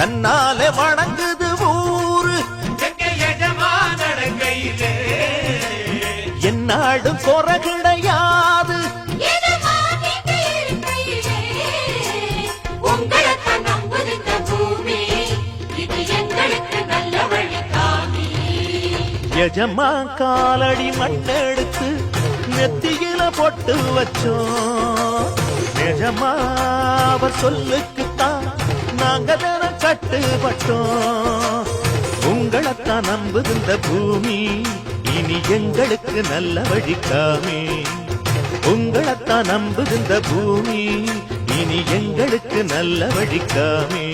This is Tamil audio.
தன்னாலே வணங்குது ஊரு. எஜமா என்னாடும் குறை கிடையாது. எஜமா காலடி மண்ணெடுத்து நெத்தியில போட்டு வச்சோம். நிஜமா அவர் சொல்லுக்குத்தான் நாங்க தினம் கட்டுப்பட்டோம். உங்களைத்தான் நம்புகின்ற பூமி இனி எங்களுக்கு நல்ல வழிக்காமே உங்களைத்தான் நம்புகின்ற பூமி இனி எங்களுக்கு நல்ல வழிக்காமே